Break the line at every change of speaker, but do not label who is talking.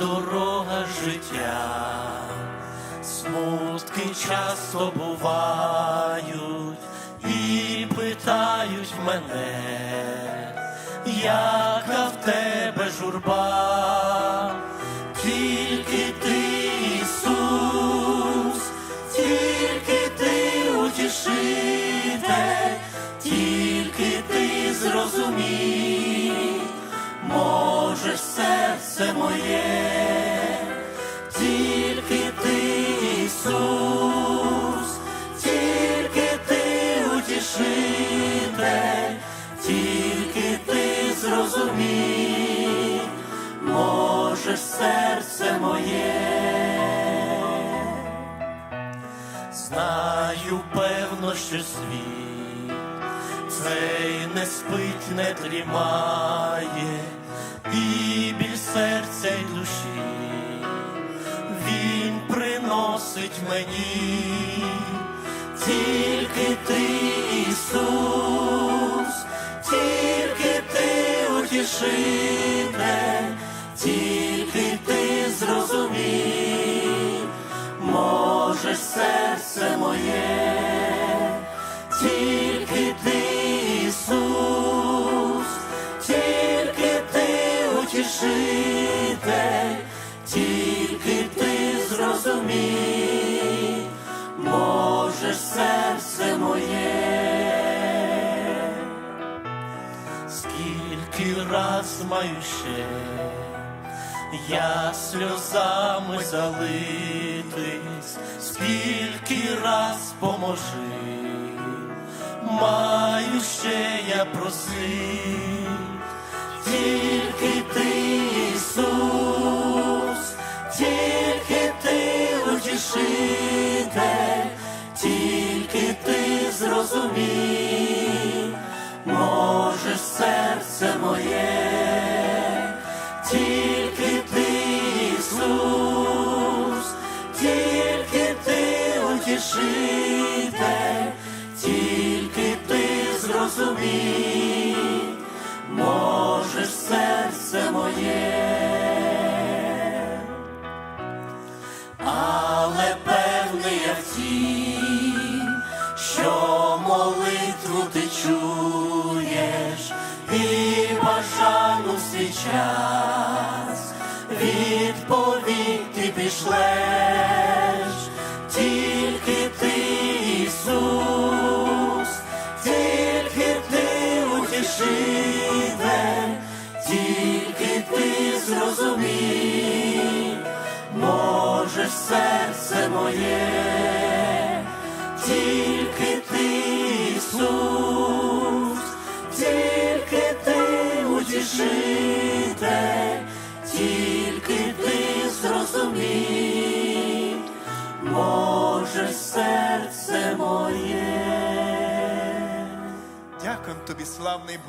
дорога життя, смутки часто бувають і питають мене, яка в тебе журба, можеш серце моє, тільки ти, Ісус, тільки ти утішитель, тільки ти зрозумій, можеш серце моє. Знаю, певно, що світ цей не спить, не дрімає, і біль серця й душі. Він приносить мені, тільки ти, Ісус, тільки ти утішитель, тільки ти зрозумій, можеш серце моє, тільки утішитель, тільки ти зрозумій, можеш серце моє. Скільки раз маю ще я сльозами залитись, скільки раз поможи, маю ще я просить, тільки ти, зрозумій, можеш серце моє, тільки ти, Ісус, тільки ти утішитель, тільки ти зрозумій, можеш серце моє. Але певний я в тім, час. Відповідь ти пішлеш, тільки ти, Ісус, тільки ти утішитель, тільки ти зрозумій, можеш серце моє, тільки ти, Ісус, тільки ти утішитель, тільки ти зрозумій, Боже серце моє.
Дякую тобі, славний